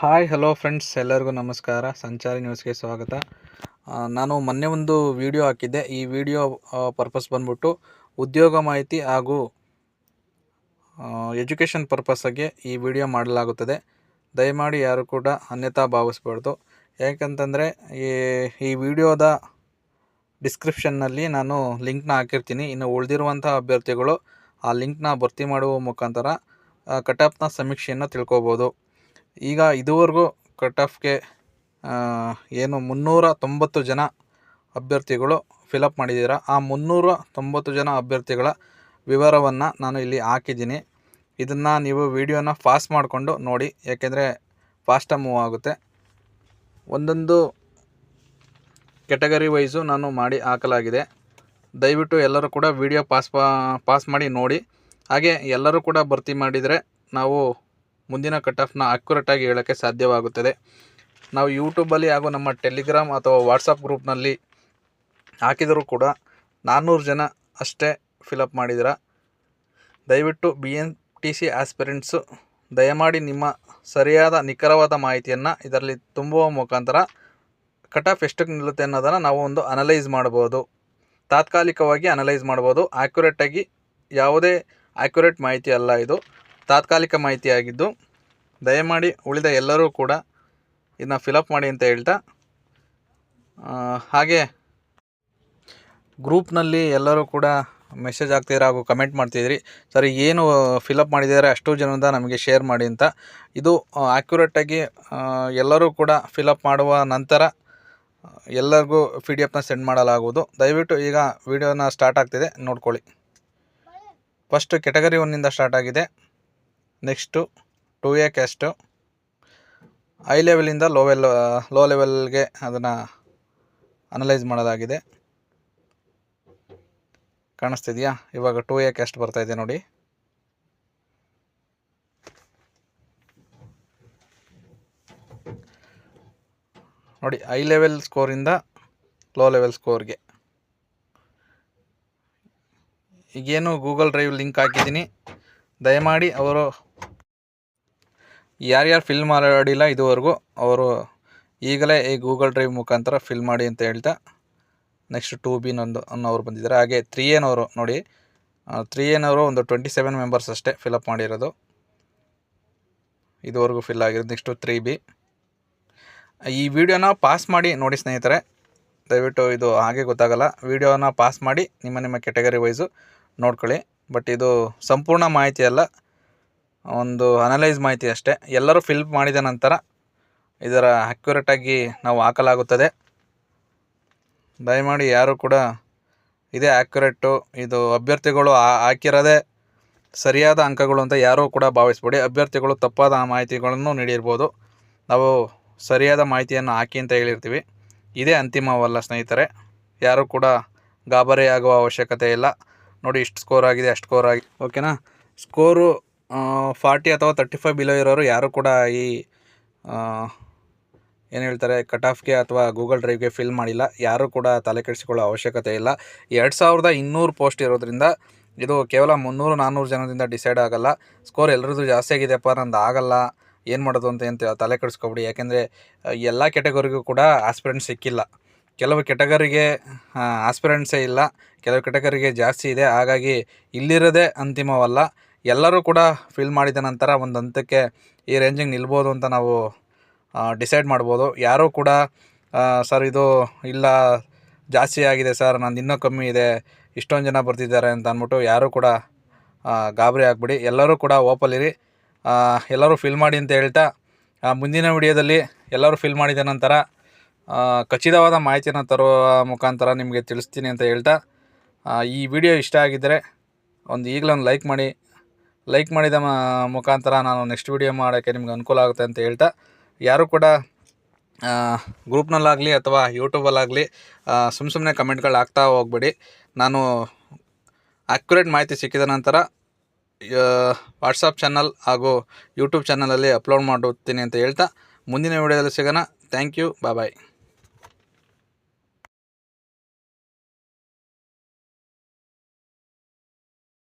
Hi hello friends ಎಲ್ಲರಿಗೂ ನಮಸ್ಕಾರ. ಸಂಚಾರಿ ನ್ಯೂಸ್ಗೆ ಸ್ವಾಗತ. ನಾನು ಮೊನ್ನೆ ಒಂದು ವಿಡಿಯೋ ಹಾಕಿದ್ದೆ. ಈ ವಿಡಿಯೋ ಪರ್ಪಸ್ ಬಂದ್ಬಿಟ್ಟು ಉದ್ಯೋಗ ಮಾಹಿತಿ ಹಾಗೂ ಎಜುಕೇಷನ್ ಪರ್ಪಸ್ಸಾಗಿ ಈ ವಿಡಿಯೋ ಮಾಡಲಾಗುತ್ತದೆ. ದಯಮಾಡಿ ಯಾರು ಕೂಡ ಅನ್ಯತಾ ಭಾವಿಸ್ಬಾರ್ದು. ಯಾಕಂತಂದರೆ, ಈ ಈ ವಿಡಿಯೋದ ಡಿಸ್ಕ್ರಿಪ್ಷನ್ನಲ್ಲಿ ನಾನು ಲಿಂಕ್ನ ಹಾಕಿರ್ತೀನಿ. ಇನ್ನು ಉಳಿದಿರುವಂಥ ಅಭ್ಯರ್ಥಿಗಳು ಆ ಲಿಂಕ್ನ ಭರ್ತಿ ಮಾಡುವ ಮುಖಾಂತರ ಕಟಪ್ನ ಸಮೀಕ್ಷೆಯನ್ನು ತಿಳ್ಕೊಬೋದು. ಈಗ ಇದುವರೆಗೂ ಕಟ್ ಆಫ್ಗೆ ಏನು ಮುನ್ನೂರ ತೊಂಬತ್ತು ಜನ ಅಭ್ಯರ್ಥಿಗಳು ಫಿಲಪ್ ಮಾಡಿದ್ದೀರ? ಆ ಮುನ್ನೂರ ತೊಂಬತ್ತು ಜನ ಅಭ್ಯರ್ಥಿಗಳ ವಿವರವನ್ನು ನಾನು ಇಲ್ಲಿ ಹಾಕಿದ್ದೀನಿ. ಇದನ್ನು ನೀವು ವಿಡಿಯೋನ ಫಾಸ್ಟ್ ಮಾಡಿಕೊಂಡು ನೋಡಿ, ಯಾಕೆಂದರೆ ಫಾಸ್ಟಾಗಿ ಮೂವ್ ಆಗುತ್ತೆ. ಒಂದೊಂದು ಕೆಟಗರಿ ವೈಸು ನಾನು ಮಾಡಿ ಹಾಕಲಾಗಿದೆ. ದಯವಿಟ್ಟು ಎಲ್ಲರೂ ಕೂಡ ವಿಡಿಯೋ ಪಾಸ್ ಪಾಸ್ ಮಾಡಿ ನೋಡಿ. ಹಾಗೆ ಎಲ್ಲರೂ ಕೂಡ ಭರ್ತಿ ಮಾಡಿದರೆ ನಾವು ಮುಂದಿನ ಕಟ್ ಆಫ್ನ ಅಕ್ಯುರೇಟಾಗಿ ಹೇಳೋಕ್ಕೆ ಸಾಧ್ಯವಾಗುತ್ತದೆ. ನಾವು ಯೂಟ್ಯೂಬಲ್ಲಿ ಹಾಗೂ ನಮ್ಮ ಟೆಲಿಗ್ರಾಮ್ ಅಥವಾ ವಾಟ್ಸಪ್ ಗ್ರೂಪ್ನಲ್ಲಿ ಹಾಕಿದರೂ ಕೂಡ ನಾನ್ನೂರು ಜನ ಅಷ್ಟೇ ಫಿಲಪ್ ಮಾಡಿದಿರ ದಯವಿಟ್ಟು B N T C aspirants ದಯಮಾಡಿ ನಿಮ್ಮ ಸರಿಯಾದ ನಿಖರವಾದ ಮಾಹಿತಿಯನ್ನು ಇದರಲ್ಲಿ ತುಂಬುವ ಮುಖಾಂತರ ಕಟ್ ಆಫ್ ಎಷ್ಟಕ್ಕೆ ನಿಲ್ಲುತ್ತೆ ಅನ್ನೋದನ್ನು ನಾವು ಒಂದು ಅನಲೈಸ್ ಮಾಡ್ಬೋದು ತಾತ್ಕಾಲಿಕವಾಗಿ ಅನಲೈಸ್ ಮಾಡ್ಬೋದು ಆ್ಯಕ್ಯುರೇಟಾಗಿ ಯಾವುದೇ ಆ್ಯಕ್ಯುರೇಟ್ ಮಾಹಿತಿ ಅಲ್ಲ ಇದು. ತಾತ್ಕಾಲಿಕ ಮಾಹಿತಿಯಾಗಿದ್ದು, ದಯಮಾಡಿ ಉಳಿದ ಎಲ್ಲರೂ ಕೂಡ ಇದನ್ನ ಫಿಲಪ್ ಮಾಡಿ ಅಂತ ಹೇಳ್ತಾ ಹಾಗೆ ಗ್ರೂಪ್ನಲ್ಲಿ ಎಲ್ಲರೂ ಕೂಡ ಮೆಸೇಜ್ ಆಗ್ತಿದ್ರೆ ಹಾಗೂ ಕಮೆಂಟ್ ಮಾಡ್ತಿದ್ರಿ ಸರ್, ಏನು ಫಿಲಪ್ ಮಾಡಿದ್ದಾರೆ ಅಷ್ಟು ಜನದ ನಮಗೆ ಶೇರ್ ಮಾಡಿ ಅಂತ. ಇದು ಆ್ಯಕ್ಯುರೇಟಾಗಿ ಎಲ್ಲರೂ ಕೂಡ ಫಿಲಪ್ ಮಾಡುವ ನಂತರ, ಎಲ್ಲರಿಗೂ ಪಿ ಡಿ ಎಫ್ನ ಸೆಂಡ್ ಮಾಡಲಾಗುವುದು. ದಯವಿಟ್ಟು ಈಗ ವಿಡಿಯೋನ ಸ್ಟಾರ್ಟ್ ಆಗ್ತಿದೆ, ನೋಡ್ಕೊಳ್ಳಿ. ಫಸ್ಟ್ ಕೆಟಗರಿ ಒನ್ನಿಂದ ಸ್ಟಾರ್ಟ್ ಆಗಿದೆ. Next two A caste. High ಲೆವೆಲಿಂದ low well low ಲೆವೆಲ್ಗೆ ಅದನ್ನು ಅನಲೈಸ್ ಮಾಡೋದಾಗಿದೆ. ಕಾಣಿಸ್ತಿದೆಯಾ? ಇವಾಗ ಟು ಎ ಕ್ಯಾಸ್ಟ್ ಇದೆ ನೋಡಿ. ನೋಡಿ, ಹೈ ಲೆವೆಲ್ ಸ್ಕೋರಿಂದ ಲೋ ಲೆವೆಲ್ ಸ್ಕೋರ್ಗೆ. ಈಗೇನು ಗೂಗಲ್ ಡ್ರೈವ್ ಲಿಂಕ್ ಹಾಕಿದ್ದೀನಿ. ದಯಮಾಡಿ ಅವರು ಯಾರ್ಯಾರು ಫಿಲ್ ಮಾಡಿಲ್ಲ ಇದುವರೆಗೂ ಅವರು ಈಗಲೇ ಈ ಗೂಗಲ್ ಡ್ರೈವ್ ಮುಖಾಂತರ ಫಿಲ್ ಮಾಡಿ ಅಂತ ಹೇಳ್ತಾ ನೆಕ್ಸ್ಟ್ ಟೂ ಬಿನೊಂದು ಅನ್ನೋರು ಬಂದಿದ್ದಾರೆ. ಹಾಗೆ ತ್ರೀ ಏನವರು ನೋಡಿ ತ್ರೀ ಏನವರು ಒಂದು ಟ್ವೆಂಟಿ ಸೆವೆನ್ ಮೆಂಬರ್ಸ್ ಅಷ್ಟೇ ಫಿಲಪ್ ಮಾಡಿರೋದು. ಇದುವರೆಗೂ ಫಿಲ್ ಆಗಿರೋದು. ನೆಕ್ಸ್ಟು ತ್ರೀ ಬಿ ಈ ವಿಡಿಯೋನ ಪಾಸ್ ಮಾಡಿ ನೋಡಿ ಸ್ನೇಹಿತರೆ, ದಯವಿಟ್ಟು ಇದು ಹಾಗೆ ಗೊತ್ತಾಗಲ್ಲ. ವಿಡಿಯೋನ ಪಾಸ್ ಮಾಡಿ ನಿಮ್ಮ ನಿಮ್ಮ ಕೆಟಗರಿ ವೈಸು ನೋಡ್ಕೊಳ್ಳಿ. ಬಟ್ ಇದು ಸಂಪೂರ್ಣ ಮಾಹಿತಿ ಅಲ್ಲ. ಒಂದು ಅನಲೈಸ್ ಮಾಹಿತಿ ಅಷ್ಟೇ. ಎಲ್ಲರೂ ಫಿಲ್ ಮಾಡಿದ ನಂತರ ಇದರ ಅಕ್ಯುರೇಟಾಗಿ ನಾವು ಹಾಕಲಾಗುತ್ತದೆ. ದಯಮಾಡಿ ಯಾರು ಕೂಡ ಇದೇ ಆ್ಯಕ್ಯುರೇಟು ಇದು ಅಭ್ಯರ್ಥಿಗಳು ಹಾಕಿರೋದೇ ಸರಿಯಾದ ಅಂಕಗಳು ಅಂತ ಯಾರೂ ಕೂಡ ಭಾವಿಸ್ಬೇಡಿ. ಅಭ್ಯರ್ಥಿಗಳು ತಪ್ಪಾದ ಮಾಹಿತಿಗಳನ್ನು ನೀಡಿರ್ಬೋದು. ನಾವು ಸರಿಯಾದ ಮಾಹಿತಿಯನ್ನು ಹಾಕಿ ಅಂತ ಹೇಳಿರ್ತೀವಿ. ಇದೇ ಅಂತಿಮವಲ್ಲ ಸ್ನೇಹಿತರೆ. ಯಾರೂ ಕೂಡ ಗಾಬರಿ ಆಗುವ ಅವಶ್ಯಕತೆ ಇಲ್ಲ. ನೋಡಿ ಇಷ್ಟು ಸ್ಕೋರ್ ಆಗಿದೆ, ಅಷ್ಟು ಸ್ಕೋರ್ ಆಗಿ ಓಕೆನಾ ಸ್ಕೋರು ಫಾರ್ಟಿ ಅಥವಾ ತರ್ಟಿ ಫೈವ್ ಬಿಲೋ ಇರೋರು ಯಾರೂ ಕೂಡ ಈ ಏನು ಹೇಳ್ತಾರೆ ಕಟ್ ಆಫ್ಗೆ ಅಥವಾ ಗೂಗಲ್ ಡ್ರೈವ್ಗೆ ಫಿಲ್ ಮಾಡಿಲ್ಲ. ಯಾರೂ ಕೂಡ ತಲೆ ಕೆಡಿಸಿಕೊಳ್ಳೋ ಅವಶ್ಯಕತೆ ಇಲ್ಲ. ಎರಡು ಸಾವಿರದ ಇನ್ನೂರು ಪೋಸ್ಟ್ ಇರೋದ್ರಿಂದ ಇದು ಕೇವಲ ಮುನ್ನೂರು ನಾನ್ನೂರು ಜನದಿಂದ ಡಿಸೈಡ್ ಆಗಲ್ಲ. ಸ್ಕೋರ್ ಎಲ್ಲರದ್ದು ಜಾಸ್ತಿ ಆಗಿದೆಯಪ್ಪ, ನಂದು ಆಗಲ್ಲ. ಏನು ಮಾಡೋದು ಅಂತ ಅಂತ ತಲೆ ಕೆಡಿಸ್ಕೊಬಿಡಿ. ಯಾಕೆಂದರೆ ಎಲ್ಲ ಕೆಟಗರಿಗೂ ಕೂಡ ಆಸ್ಪಿರೆಂಟ್ ಸಿಕ್ಕಿಲ್ಲ. ಕೆಲವು ಕೆಟಗರಿಗೆ ಆಸ್ಪಿರೆಂಟ್ಸೇ ಇಲ್ಲ. ಕೆಲವು ಕೆಟಗರಿಗೆ ಜಾಸ್ತಿ ಇದೆ. ಹಾಗಾಗಿ ಇಲ್ಲಿರೋದೇ ಅಂತಿಮವಲ್ಲ. ಎಲ್ಲರೂ ಕೂಡ ಫಿಲ್ ಮಾಡಿದ ನಂತರ ಒಂದು ಹಂತಕ್ಕೆ ಈ ರೇಂಜಿಗೆ ನಿಲ್ಬೋದು ಅಂತ ನಾವು ಡಿಸೈಡ್ ಮಾಡ್ಬೋದು. ಯಾರೂ ಕೂಡ ಸರ್, ಇದು ಇಲ್ಲ, ಜಾಸ್ತಿ ಆಗಿದೆ ಸರ್, ನಂದು ಇನ್ನೂ ಕಮ್ಮಿ ಇದೆ, ಇಷ್ಟೊಂದು ಜನ ಬರ್ತಿದ್ದಾರೆ ಅಂತ ಅಂದ್ಬಿಟ್ಟು ಯಾರೂ ಕೂಡ ಗಾಬರಿ ಆಗ್ಬಿಡಿ. ಎಲ್ಲರೂ ಕೂಡ ಓಪಲ್ಲಿರಿ ಎಲ್ಲರೂ ಫಿಲ್ ಮಾಡಿ ಅಂತ ಹೇಳ್ತಾ ಮುಂದಿನ ವಿಡಿಯೋದಲ್ಲಿ ಎಲ್ಲರೂ ಫಿಲ್ ಮಾಡಿದ ನಂತರ ಖಚಿತವಾದ ಮಾಹಿತಿಯನ್ನು ತರುವ ಮುಖಾಂತರ ನಿಮಗೆ ತಿಳಿಸ್ತೀನಿ ಅಂತ ಹೇಳ್ತಾ ಈ ವಿಡಿಯೋ ಇಷ್ಟ ಆಗಿದ್ದರೆ ಒಂದು ಈಗಲೊಂದು ಲೈಕ್ ಮಾಡಿ ಲೈಕ್ ಮಾಡಿದ ಮುಖಾಂತರ ನಾನು ನೆಕ್ಸ್ಟ್ ವಿಡಿಯೋ ಮಾಡೋಕ್ಕೆ ನಿಮ್ಗೆ ಅನುಕೂಲ ಆಗುತ್ತೆ ಅಂತ ಹೇಳ್ತಾ, ಯಾರು ಕೂಡ ಗ್ರೂಪ್ನಲ್ಲಾಗಲಿ ಅಥವಾ ಯೂಟ್ಯೂಬಲ್ಲಾಗಲಿ ಸುಮ್ಮ ಸುಮ್ಮನೆ ಕಮೆಂಟ್ಗಳು ಹಾಕ್ತಾ ಹೋಗ್ಬೇಡಿ. ನಾನು ಅಕ್ಯುರೇಟ್ ಮಾಹಿತಿ ಸಿಕ್ಕಿದ ನಂತರ ವಾಟ್ಸಪ್ ಚಾನಲ್ ಹಾಗೂ ಯೂಟ್ಯೂಬ್ ಚಾನಲಲ್ಲಿ ಅಪ್ಲೋಡ್ ಮಾಡುತ್ತೀನಿ ಅಂತ ಹೇಳ್ತಾ, ಮುಂದಿನ ವಿಡಿಯೋದಲ್ಲಿ ಸಿಗೋಣ. Thank you bye